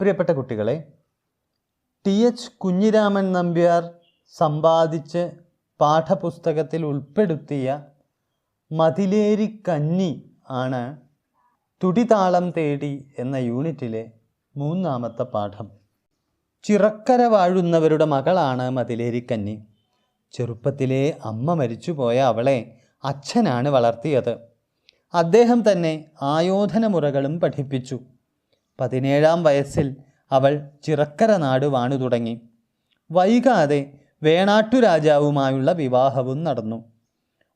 പ്രിയപ്പെട്ട കുട്ടികളെ T. H. Kunhiraman Nambiar സമ്പാദിച്ച് പാഠപുസ്തകത്തിൽ ഉൾപ്പെടുത്തിയ മതിലേരി കന്നി ആണ് തുടിതാളം തേടി എന്ന യൂണിറ്റിലെ മൂന്നാമത്തെ പാഠം. ചിറക്കര വാഴുന്നവരുടെ മകളാണ് മതിലേരി മതിലേരിക്കന്നി ചെറുപ്പത്തിലെ അമ്മ മരിച്ചുപോയ അവളെ അച്ഛനാണ് വളർത്തിയത്. അദ്ദേഹം തന്നെ ആയോധന മുറകളും പഠിപ്പിച്ചു. പതിനേഴാം വയസ്സിൽ അവൾ ചിറക്കര നാട് വാണു തുടങ്ങി. വൈകാതെ വേണാട്ടു രാജാവുമായുള്ള വിവാഹവും നടന്നു.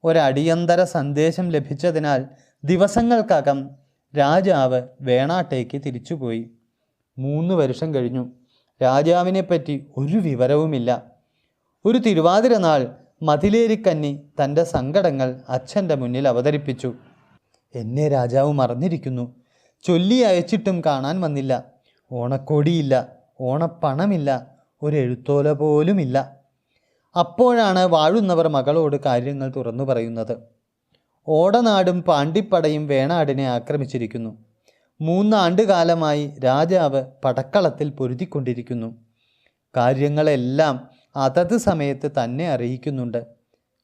ഒരടിയന്തര സന്ദേശം ലഭിച്ചതിനാൽ ദിവസങ്ങൾക്കകം രാജാവ് വേണാട്ടേക്ക് തിരിച്ചുപോയി. മൂന്ന് വർഷം കഴിഞ്ഞു. രാജാവിനെപ്പറ്റി ഒരു വിവരവുമില്ല. ഒരു തിരുവാതിര നാൾ മതിലേരിക്കന്നി തന്റെ സങ്കടങ്ങൾ അച്ഛന്റെ മുന്നിൽ അവതരിപ്പിച്ചു. എന്നെ രാജാവ് മറന്നിരിക്കുന്നു. ചൊല്ലി അയച്ചിട്ടും കാണാൻ വന്നില്ല. ഓണക്കോടിയില്ല ഓണപ്പണമില്ല ഒരു എഴുത്തോല പോലുമില്ല. അപ്പോഴാണ് വാഴുന്നവർ മകളോട് കാര്യങ്ങൾ തുറന്നു പറയുന്നത്. ഓടനാടും പാണ്ടിപ്പടയും വേണാടിനെ ആക്രമിച്ചിരിക്കുന്നു. മൂന്നാണ്ടുകാലമായി രാജാവ് പടക്കളത്തിൽ പൊരുതിക്കൊണ്ടിരിക്കുന്നു. കാര്യങ്ങളെല്ലാം അതത് സമയത്ത് തന്നെ അറിയിക്കുന്നുണ്ട്.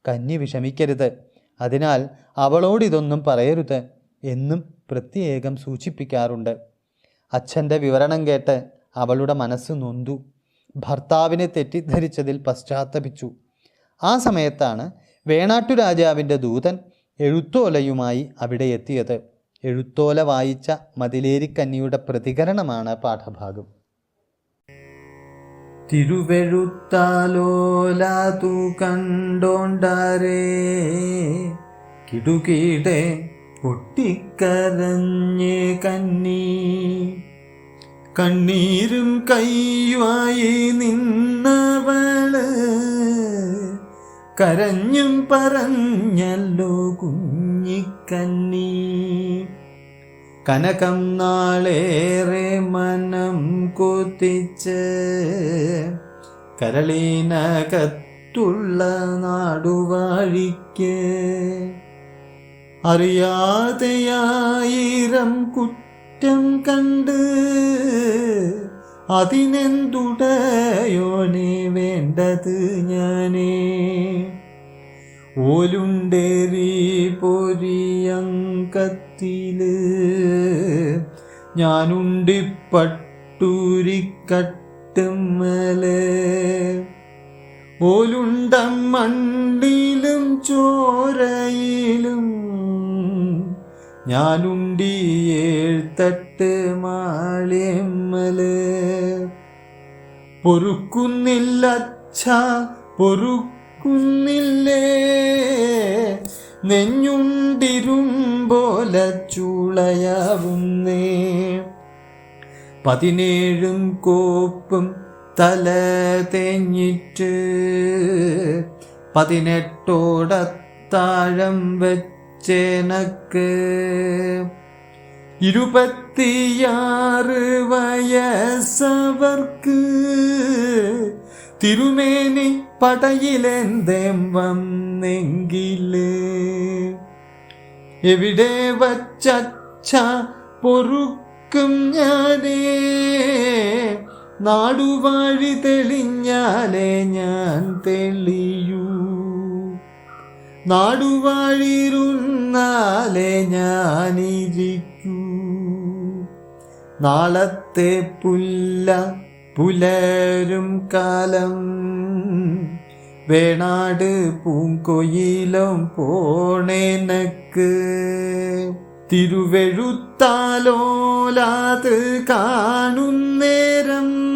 കന്നി വിഷമിക്കരുത്. അതിനാൽ അവളോടിതൊന്നും പറയരുത് എന്നും പ്രത്യേകം സൂചിപ്പിക്കാറുണ്ട്. അച്ഛന്റെ വിവരണം കേട്ട് അവളുടെ മനസ്സ് നൊന്തു. ഭർത്താവിനെ തെറ്റിദ്ധരിച്ചതിൽ പശ്ചാത്തപിച്ചു. ആ സമയത്താണ് വേണാട്ടു രാജാവിന്റെ ദൂതൻ എഴുത്തോലയുമായി അവിടെ എത്തിയത്. എഴുത്തോല വായിച്ച മതിലേരിക്കന്നിയുടെ പ്രതികരണമാണ് പാഠഭാഗം. തിരുവെഴുത്താലോലാതു കണ്ടോണ്ടാരേ കിടുകീടെ പൊട്ടിക്കരഞ്ഞ് കന്നി കണ്ണീരും കൈയുമായി നിന്നവൾ കരഞ്ഞും പറഞ്ഞല്ലോ കുഞ്ഞിക്കന്നി കനകം നാളേറെ മനം കൊത്തിച്ച് കരളീനകത്തുള്ള നാടുവാഴിക്ക് അറിയാതെയായിരം കുറ്റം കണ്ട് അതിനെന്തുടയോനെ വേണ്ടത് ഞാനേ? ഓലുണ്ടേറി പൊരിയങ്കത്തിൽ ഞാനുണ്ടിപ്പട്ടൂരിക്കട്ടുമ്മൽ ഓലുണ്ടം മണ്ടിലും ചോരയിലും ഞാനുണ്ടി ഏഴ്ത്തട്ട് മാളിയമ്മൽ. പൊറുക്കുന്നില്ലച്ഛ പൊറുക്കുന്നില്ലേ? നെഞ്ഞുണ്ടിരുമ്പോല ചൂളയാവുന്നേ. പതിനേഴും കോപ്പും തല തെഞ്ഞിട്ട് പതിനെട്ടോടത്താഴം വെച്ചെനക്ക് ഇരുപത്തിയാറ് വയസ്സവർക്ക് തിരുമേനി പടയിലെന്തേം വന്നെങ്കിൽ. എവിടെ വച്ചച്ച പൊറുക്കും ഞാനേ. നാടുവാഴി തെളിഞ്ഞാലേ ഞാൻ തെളിയൂ. നാടുവാഴിരുന്നാലേ ഞാനിരിക്കൂ. നാളത്തെ പുല്ല പുലരും കാലം. വേണാട് പൂങ്കൊയിലും പോണേനക്ക് തിരുവെഴുത്താലോലാത് കാണുന്നേരം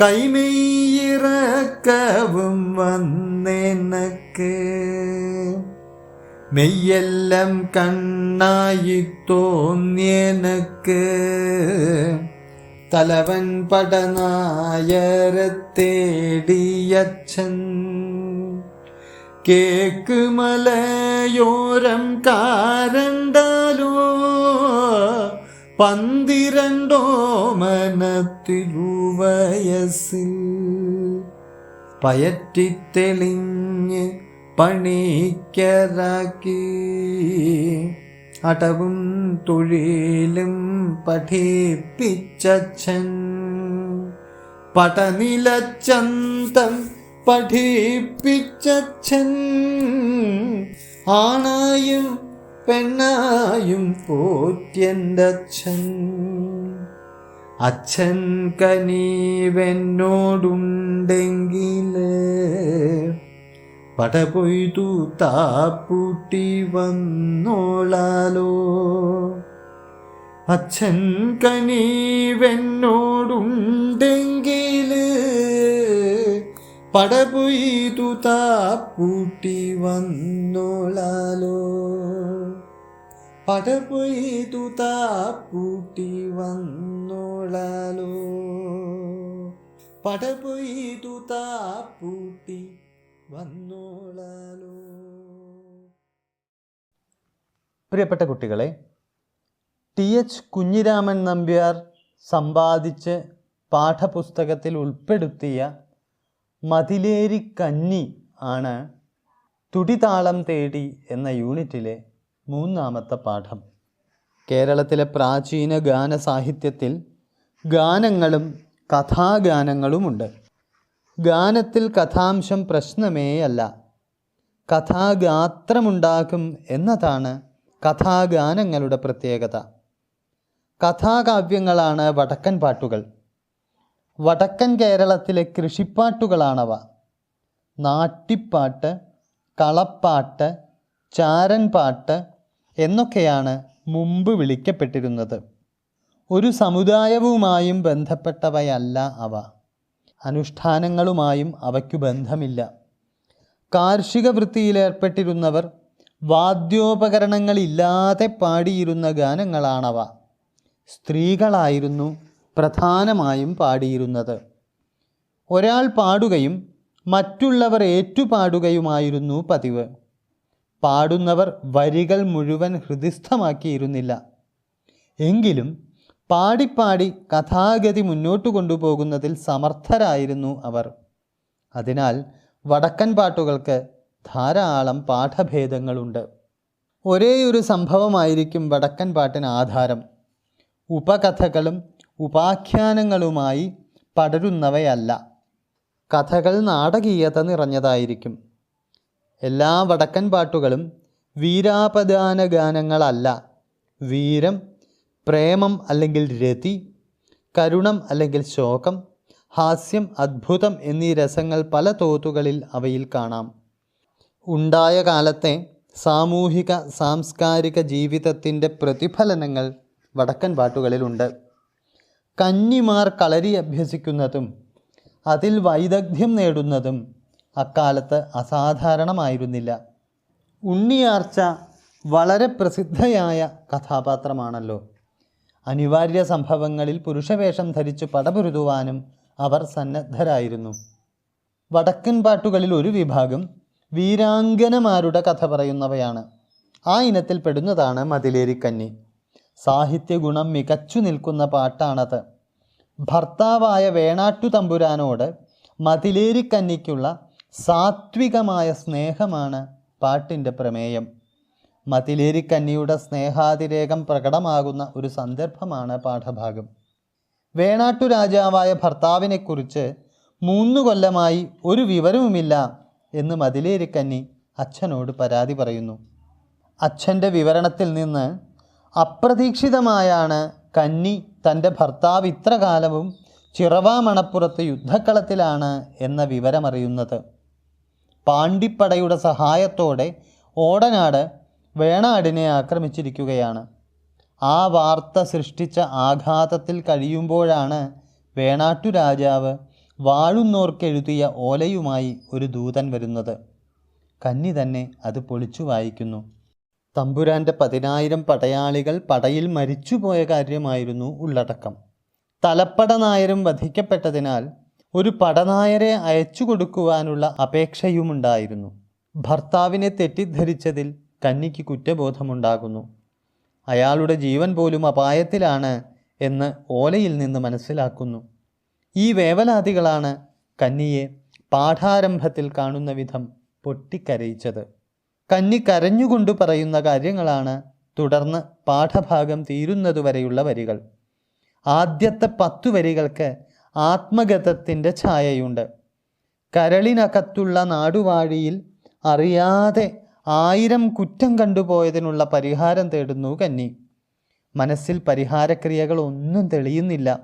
കൈമെയ്യിറക്കവും വന്നെനക്ക്. മെയ്യെല്ലാം കണ്ണായി തോന്നിയനക്ക്. തലവൻ പടനായര തേടിയച്ഛൻ കേക്ക് മലയോരം കാരണ്ടാലോ പന്തിരണ്ടോ മനത്തിരുവയസിൽ പയറ്റിത്തെളിഞ്ഞ് പണിക്കരാക്കി. അടവും തൊഴിലും പഠിപ്പിച്ചച്ഛൻ. പടനിലച്ചന്തം പഠിപ്പിച്ചച്ഛൻ. ആണായും പെണ്ണായും പോറ്റിയന്റെ അച്ഛൻ അച്ഛൻ കനീവെന്നോടുണ്ടെങ്കിൽ പടപൊയ്തു താപ്പൂട്ടി വന്നോളാലോ. അച്ഛൻ കനീവെന്നോടുണ്ടെങ്കിൽ പടപൊയ്തു താപ്പൂട്ടി വന്നോളാലോ. പടപൊയ്തു താപ്പൂട്ടി വന്നോളാലോ. പടപൊയ്തു താപ്പൂട്ടി വന്നോളാലോ. പ്രിയപ്പെട്ട കുട്ടികളെ ടി എച്ച് കുഞ്ഞിരാമൻ നമ്പ്യാർ സമ്പാദിച്ച് പാഠപുസ്തകത്തിൽ ഉൾപ്പെടുത്തിയ മതിലേരി കന്നി ആണ് തുടിതാളം തേടി എന്ന യൂണിറ്റിലെ മൂന്നാമത്തെ പാഠം. കേരളത്തിലെ പ്രാചീന ഗാന സാഹിത്യത്തിൽ ഗാനങ്ങളും കഥാഗാനങ്ങളുമുണ്ട്. ഗാനത്തിൽ കഥാംശം പ്രശ്നമേയല്ല കഥാഗാത്രമുണ്ടാക്കും എന്നതാണ് കഥാഗാനങ്ങളുടെ പ്രത്യേകത. കഥാകാവ്യങ്ങളാണ് വടക്കൻ പാട്ടുകൾ. വടക്കൻ കേരളത്തിലെ കൃഷിപ്പാട്ടുകളാണവ. നാട്ടിപ്പാട്ട് കളപ്പാട്ട് ചാരൻപാട്ട് എന്നൊക്കെയാണ് മുമ്പ് വിളിക്കപ്പെട്ടിരുന്നത്. ഒരു സമുദായവുമായും ബന്ധപ്പെട്ടവയല്ല അവ. അനുഷ്ഠാനങ്ങളുമായും അവയ്ക്കു ബന്ധമില്ല. കാർഷിക വൃത്തിയിലേർപ്പെട്ടിരുന്നവർ വാദ്യോപകരണങ്ങളില്ലാതെ പാടിയിരുന്ന ഗാനങ്ങളാണവ. സ്ത്രീകളായിരുന്നു പ്രധാനമായും പാടിയിരുന്നത്. ഒരാൾ പാടുകയും മറ്റുള്ളവർ ഏറ്റുപാടുകയുമായിരുന്നു പതിവ്. പാടുന്നവർ വരികൾ മുഴുവൻ ഹൃദിസ്ഥമാക്കിയിരുന്നില്ല. എങ്കിലും പാടിപ്പാടി കഥാഗതി മുന്നോട്ട് കൊണ്ടുപോകുന്നതിൽ സമർത്ഥരായിരുന്നു അവർ. അതിനാൽ വടക്കൻ പാട്ടുകൾക്ക് ധാരാളം പാഠഭേദങ്ങളുണ്ട്. ഒരേയൊരു സംഭവമായിരിക്കും വടക്കൻ പാട്ടിന് ആധാരം. ഉപകഥകളും ഉപാഖ്യാനങ്ങളുമായി പടരുന്നവയല്ല. കഥകൾ നാടകീയത നിറഞ്ഞതായിരിക്കും. എല്ലാ വടക്കൻ പാട്ടുകളും വീരാപദാന ഗാനങ്ങളല്ല വീരം പ്രേമം അല്ലെങ്കിൽ രതി കരുണം അല്ലെങ്കിൽ ശോകം ഹാസ്യം അദ്ഭുതം എന്നീ രസങ്ങൾ പല തോതുകളിൽ അവയിൽ കാണാം. ഉണ്ടായ കാലത്തെ സാമൂഹിക സാംസ്കാരിക ജീവിതത്തിന്റെ പ്രതിഫലനങ്ങൾ വടക്കൻ പാട്ടുകളിലുണ്ട്. കന്നിമാർ കളരി അഭ്യസിക്കുന്നതും അതിൽ വൈദഗ്ധ്യം നേടുന്നതും അക്കാലത്ത് അസാധാരണമായിരുന്നില്ല. ഉണ്ണിയാർച്ച വളരെ പ്രസിദ്ധയായ കഥാപാത്രമാണല്ലോ. അനിവാര്യ സംഭവങ്ങളിൽ പുരുഷവേഷം ധരിച്ചു പടപൊരുതുവാനും അവർ സന്നദ്ധരായിരുന്നു. വടക്കൻ പാട്ടുകളിൽ ഒരു വിഭാഗം വീരാംഗനമാരുടെ കഥ പറയുന്നവയാണ്. ആ ഇനത്തിൽ പെടുന്നതാണ് മതിലേരിക്കന്നി. സാഹിത്യ ഗുണം മികച്ചു നിൽക്കുന്ന പാട്ടാണത്. ഭർത്താവായ വേണാട്ടു തമ്പുരാനോട് മതിലേരിക്കന്നിക്കുള്ള സാത്വികമായ സ്നേഹമാണ് പാട്ടിന്റെ പ്രമേയം. മതിലേരിക്കന്നിയുടെ സ്നേഹാതിരേകം പ്രകടമാകുന്ന ഒരു സന്ദർഭമാണ് പാഠഭാഗം. വേണാട്ടു രാജാവായ ഭർത്താവിനെക്കുറിച്ച് മൂന്ന് കൊല്ലമായി ഒരു വിവരവുമില്ല എന്ന് മതിലേരിക്കന്നി അച്ഛനോട് പരാതി പറയുന്നു. അച്ഛന്റെ വിവരണത്തിൽ നിന്ന് അപ്രതീക്ഷിതമായാണ് കന്നി തന്റെ ഭർത്താവ് ഇത്ര കാലവും ചിറവാമണപ്പുറത്ത് യുദ്ധക്കളത്തിലാണ് എന്ന വിവരമറിയുന്നത്. പാണ്ടിപ്പടയുടെ സഹായത്തോടെ ഓടനാട് വേണാടിനെ ആക്രമിച്ചിരിക്കുകയാണ്. ആ വാർത്ത സൃഷ്ടിച്ച ആഘാതത്തിൽ കഴിയുമ്പോഴാണ് വേണാട്ടു രാജാവ് വാഴുന്നോർക്കെഴുതിയ ഓലയുമായി ഒരു ദൂതൻ വരുന്നത്. കന്നി തന്നെ അത് പൊളിച്ചു വായിക്കുന്നു. തമ്പുരാന്റെ പതിനായിരം പടയാളികൾ പടയിൽ മരിച്ചുപോയ കാര്യമായിരുന്നു ഉള്ളടക്കം. തലപ്പട നായരും വധിക്കപ്പെട്ടതിനാൽ ഒരു പടനായരെ അയച്ചു കൊടുക്കുവാനുള്ള അപേക്ഷയുമുണ്ടായിരുന്നു. ഭർത്താവിനെ തെറ്റിദ്ധരിച്ചതിൽ കന്നിക്ക് കുറ്റബോധമുണ്ടാകുന്നു. അയാളുടെ ജീവൻ പോലും അപായത്തിലാണ് എന്ന് ഓലയിൽ നിന്ന് മനസ്സിലാക്കുന്നു. ഈ വേവലാതികളാണ് കന്നിയെ പാഠാരംഭത്തിൽ കാണുന്ന വിധം പൊട്ടിക്കരയിച്ചത്. കന്നി കരഞ്ഞുകൊണ്ട് പറയുന്ന കാര്യങ്ങളാണ് തുടർന്ന് പാഠഭാഗം തീരുന്നതുവരെയുള്ള വരികൾ. ആദ്യത്തെ പത്തു വരികൾക്ക് ആത്മഗതത്തിന്റെ ഛായയുണ്ട്. കരളിനകത്തുള്ള നാടുവാഴിയിൽ അറിയാതെ ആയിരം കുറ്റം കണ്ടുപോയതിനുള്ള പരിഹാരം തേടുന്നു കന്നി. മനസ്സിൽ പരിഹാരക്രിയകൾ ഒന്നും തെളിയുന്നില്ല.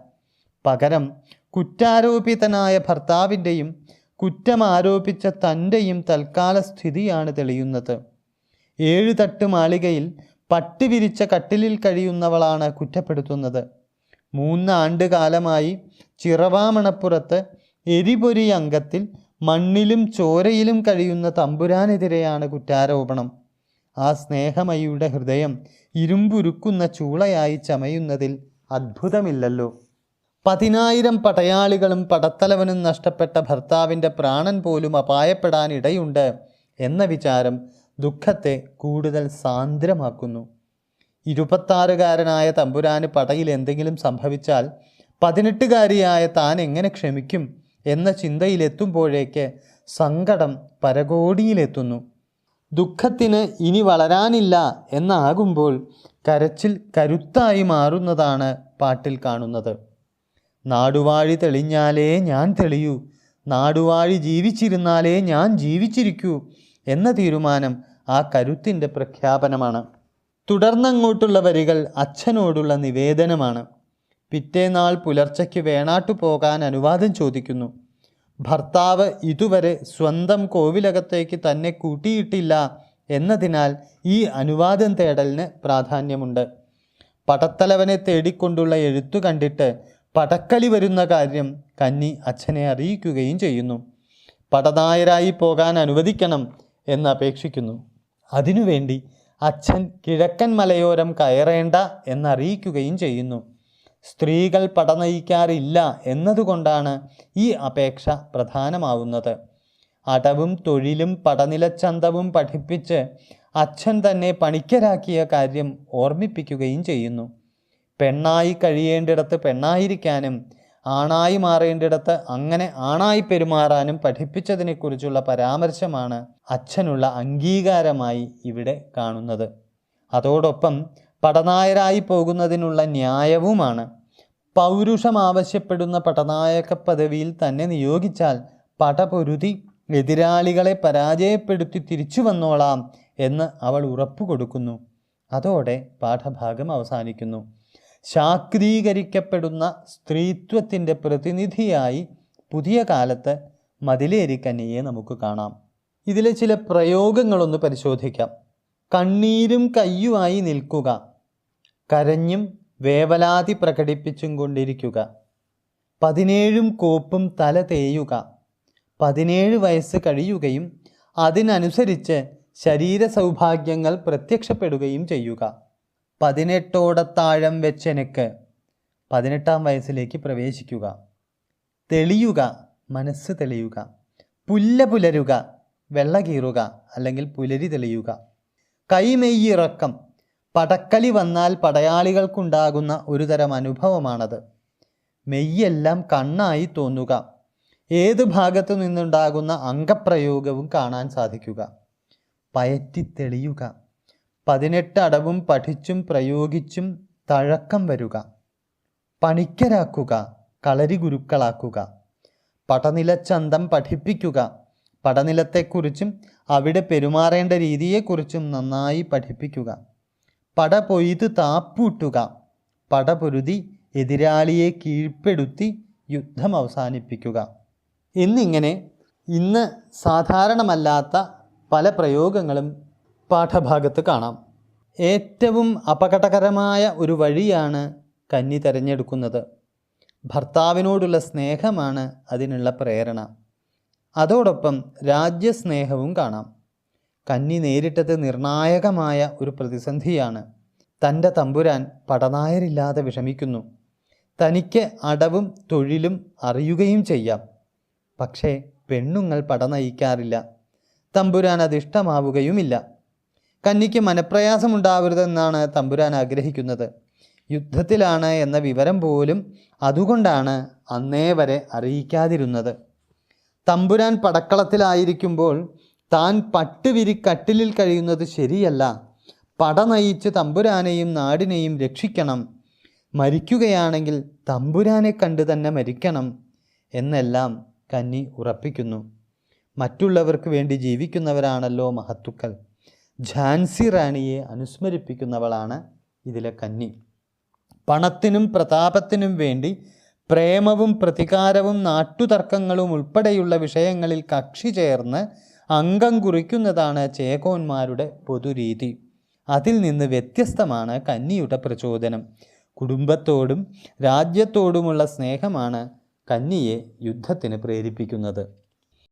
പകരം കുറ്റാരോപിതനായ ഭർത്താവിന്റെയും കുറ്റം ആരോപിച്ച തന്റെയും തൽക്കാല സ്ഥിതിയാണ് തെളിയുന്നത്. ഏഴ് തട്ട് മാളികയിൽ പട്ടി വിരിച്ച കട്ടിലിൽ കഴിയുന്നവളാണ് കുറ്റപ്പെടുത്തുന്നത്. മൂന്നാണ്ട് കാലമായി ചിറവാമണപ്പുറത്ത് എരിപൊരി അംഗത്തിൽ മണ്ണിലും ചോരയിലും കഴിയുന്ന തമ്പുരാനെതിരെയാണ് കുറ്റാരോപണം. ആ സ്നേഹമയുടെ ഹൃദയം ഇരുമ്പുരുക്കുന്ന ചൂളയായി ചമയുന്നതിൽ അത്ഭുതമില്ലല്ലോ. പതിനായിരം പടയാളികളും പടത്തലവനും നഷ്ടപ്പെട്ട ഭർത്താവിന്റെ പ്രാണൻ പോലും അപായപ്പെടാനിടയുണ്ട് എന്ന വിചാരം ദുഃഖത്തെ കൂടുതൽ സാന്ദ്രമാക്കുന്നു. ഇരുപത്താറുകാരനായ തമ്പുരാന് പടയിൽ എന്തെങ്കിലും സംഭവിച്ചാൽ പതിനെട്ടുകാരിയായ താൻ എങ്ങനെ ക്ഷമിക്കും എന്ന ചിന്തയിലെത്തുമ്പോഴേക്ക് സങ്കടം പരകോടിയിലെത്തുന്നു. ദുഃഖത്തിന് ഇനി വളരാനില്ല എന്നാകുമ്പോൾ കരച്ചിൽ കരുത്തായി മാറുന്നതാണ് പാട്ടിൽ കാണുന്നത്. നാടുവാഴി തെളിഞ്ഞാലേ ഞാൻ തെളിയൂ നാടുവാഴി ജീവിച്ചിരുന്നാലേ ഞാൻ ജീവിച്ചിരിക്കൂ എന്ന തീരുമാനം ആ കരുത്തിന്റെ പ്രഖ്യാപനമാണ്. തുടർന്നങ്ങോട്ടുള്ള വരികൾ അച്ഛനോടുള്ള നിവേദനമാണ്. പിറ്റേനാൾ പുലർച്ചയ്ക്ക് വേണാട്ടു പോകാൻ അനുവാദം ചോദിക്കുന്നു. ഭർത്താവ് ഇതുവരെ സ്വന്തം കോവിലകത്തേക്ക് തന്നെ കൂട്ടിയിട്ടില്ല എന്നതിനാൽ ഈ അനുവാദം തേടലിന് പ്രാധാന്യമുണ്ട്. പടത്തലവനെ തേടിക്കൊണ്ടുള്ള എഴുത്തു കണ്ടിട്ട് പടക്കലി വരുന്ന കാര്യം കന്നി അച്ഛനെ അറിയിക്കുകയും ചെയ്യുന്നു. പടനായരായി പോകാൻ അനുവദിക്കണം എന്ന് അപേക്ഷിക്കുന്നു. അതിനുവേണ്ടി അച്ഛൻ കിഴക്കൻ മലയോരം കയറേണ്ട എന്നറിയിക്കുകയും ചെയ്യുന്നു. സ്ത്രീകൾ പടനയിക്കാറില്ല എന്നതുകൊണ്ടാണ് ഈ അപേക്ഷ പ്രധാനമാവുന്നത്. അടവും തൊഴിലും പടനിലച്ചന്തവും പഠിപ്പിച്ച് അച്ഛൻ തന്നെ പണിക്കരാക്കിയ കാര്യം ഓർമ്മിപ്പിക്കുകയും ചെയ്യുന്നു. പെണ്ണായി കഴിയേണ്ടിടത്ത് പെണ്ണായിരിക്കാനും ആണായി മാറേണ്ടിടത്ത് അങ്ങനെ ആണായി പെരുമാറാനും പഠിപ്പിച്ചതിനെക്കുറിച്ചുള്ള പരാമർശമാണ് അച്ഛനുള്ള അംഗീകാരമായി ഇവിടെ കാണുന്നത്. അതോടൊപ്പം പടനായരായി പോകുന്നതിനുള്ള ന്യായവുമാണ്. പൗരുഷം ആവശ്യപ്പെടുന്ന പടനായക പദവിയിൽ തന്നെ നിയോഗിച്ചാൽ പടപൊരുതി എതിരാളികളെ പരാജയപ്പെടുത്തി തിരിച്ചു വന്നോളാം എന്ന് അവൾ ഉറപ്പു കൊടുക്കുന്നു അതോടെ പാഠഭാഗം അവസാനിക്കുന്നു. ശാക്തീകരിക്കപ്പെടുന്ന സ്ത്രീത്വത്തിന്റെ പ്രതിനിധിയായി പുതിയ കാലത്ത് മതിലേരിക്കന്നിയെ നമുക്ക് കാണാം. ഇതിലെ ചില പ്രയോഗങ്ങളൊന്ന് പരിശോധിക്കാം. കണ്ണീരും കയ്യുമായി നിൽക്കുക. കരഞ്ഞും വേവലാതി പ്രകടിപ്പിച്ചും കൊണ്ടിരിക്കുക. പതിനേഴും കോപ്പും തല തേയുക. പതിനേഴ് വയസ്സ് കഴിയുകയും അതിനനുസരിച്ച് ശരീര സൗഭാഗ്യങ്ങൾ പ്രത്യക്ഷപ്പെടുകയും ചെയ്യുക. പതിനെട്ടോടത്താഴം വെച്ചെനക്ക് പതിനെട്ടാം വയസ്സിലേക്ക് പ്രവേശിക്കുക. തെളിയുക. മനസ്സ് തെളിയുക. പുല്ല പുലരുക. വെള്ള കീറുക അല്ലെങ്കിൽ പുലരി തെളിയുക. കൈമെയ്യിറക്കം. പടക്കലി വന്നാൽ പടയാളികൾക്കുണ്ടാകുന്ന ഒരുതരം അനുഭവമാണത്. മെയ്യെല്ലാം കണ്ണായി തോന്നുക. ഏത് ഭാഗത്തു നിന്നുണ്ടാകുന്ന അംഗപ്രയോഗവും കാണാൻ സാധിക്കുക. പയറ്റി തെളിയുക. പതിനെട്ട് അടവും പഠിച്ചും പ്രയോഗിച്ചും തഴക്കം വരുക. പണിക്കരാക്കുക. കളരി ഗുരുക്കളാക്കുക പടനിലച്ചന്തം പഠിപ്പിക്കുക. പടനിലത്തെക്കുറിച്ചും അവിടെ പെരുമാറേണ്ട രീതിയെക്കുറിച്ചും നന്നായി പഠിപ്പിക്കുക. പട പൊയ്ത് താപ്പൂട്ടുക. പട പൊരുതി എതിരാളിയെ കീഴ്പ്പെടുത്തി യുദ്ധം അവസാനിപ്പിക്കുക. എന്നിങ്ങനെ ഇന്ന് സാധാരണമല്ലാത്ത പല പ്രയോഗങ്ങളും പാഠഭാഗത്ത് കാണാം. ഏറ്റവും അപകടകരമായ ഒരു വഴിയാണ് കന്നി തിരഞ്ഞെടുക്കുന്നത്. ഭർത്താവിനോടുള്ള സ്നേഹമാണ് അതിനുള്ള പ്രേരണ. അതോടൊപ്പം രാജ്യസ്നേഹവും കാണാം. കന്നി നേരിട്ടത് നിർണായകമായ ഒരു പ്രതിസന്ധിയാണ്. തന്റെ തമ്പുരാൻ പടനായരില്ലാതെ വിഷമിക്കുന്നു. തനിക്ക് അടവും തൊഴിലും അറിയുകയും ചെയ്യാം. പക്ഷേ പെണ്ണുങ്ങൾ പടനയിക്കാറില്ല. തമ്പുരാൻ അതിഷ്ടമാവുകയുമില്ല. കന്നിക്ക് മനപ്രയാസമുണ്ടാവരുതെന്നാണ് തമ്പുരാൻ ആഗ്രഹിക്കുന്നത്. യുദ്ധത്തിലാണ് എന്ന വിവരം പോലും അതുകൊണ്ടാണ് അന്നേ വരെ അറിയിക്കാതിരുന്നത്. തമ്പുരാൻ പടക്കളത്തിലായിരിക്കുമ്പോൾ താൻ പട്ടുവിരി കട്ടിലിൽ കഴിയുന്നത് ശരിയല്ല. പട നയിച്ച് തമ്പുരാനെയും നാടിനെയും രക്ഷിക്കണം. മരിക്കുകയാണെങ്കിൽ തമ്പുരാനെ കണ്ട് തന്നെ മരിക്കണം എന്നെല്ലാം കന്നി ഉറപ്പിക്കുന്നു. മറ്റുള്ളവർക്ക് വേണ്ടി ജീവിക്കുന്നവരാണല്ലോ മഹത്തുക്കൾ. ഝാൻസി റാണിയെ അനുസ്മരിപ്പിക്കുന്നവളാണ് ഇതിലെ കന്നി. പണത്തിനും പ്രതാപത്തിനും വേണ്ടി പ്രേമവും പ്രതികാരവും നാട്ടുതർക്കങ്ങളും ഉൾപ്പെടെയുള്ള വിഷയങ്ങളിൽ കക്ഷി ചേർന്ന് അംഗം കുറിക്കുന്നതാണ് ചേകോന്മാരുടെ പൊതുരീതി. അതിൽ നിന്ന് വ്യത്യസ്തമാണ് കന്നിയുടെ പ്രചോദനം. കുടുംബത്തോടും രാജ്യത്തോടുമുള്ള സ്നേഹമാണ് കന്നിയെ യുദ്ധത്തിന് പ്രേരിപ്പിക്കുന്നത്.